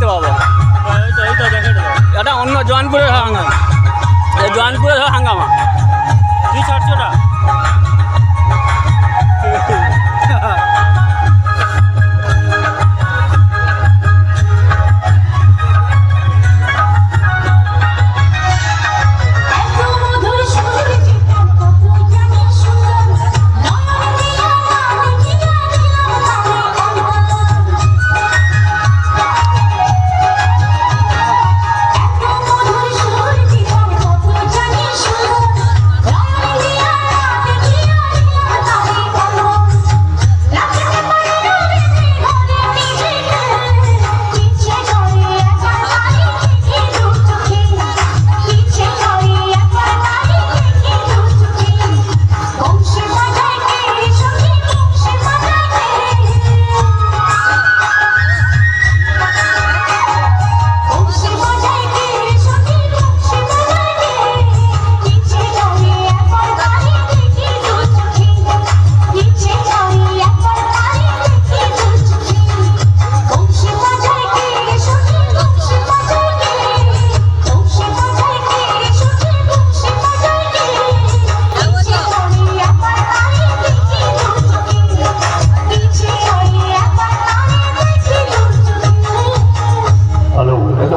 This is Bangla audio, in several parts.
দেখতে পাবো। এটা অন্য জোয়ানপুরের হাঙ্গামা। জোয়ানপুরের হাঙ্গামা। কি ছাড়ছো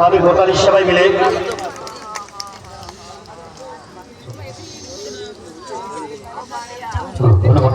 আমি ভোটারি সবাই মিলে। ধন্যবাদ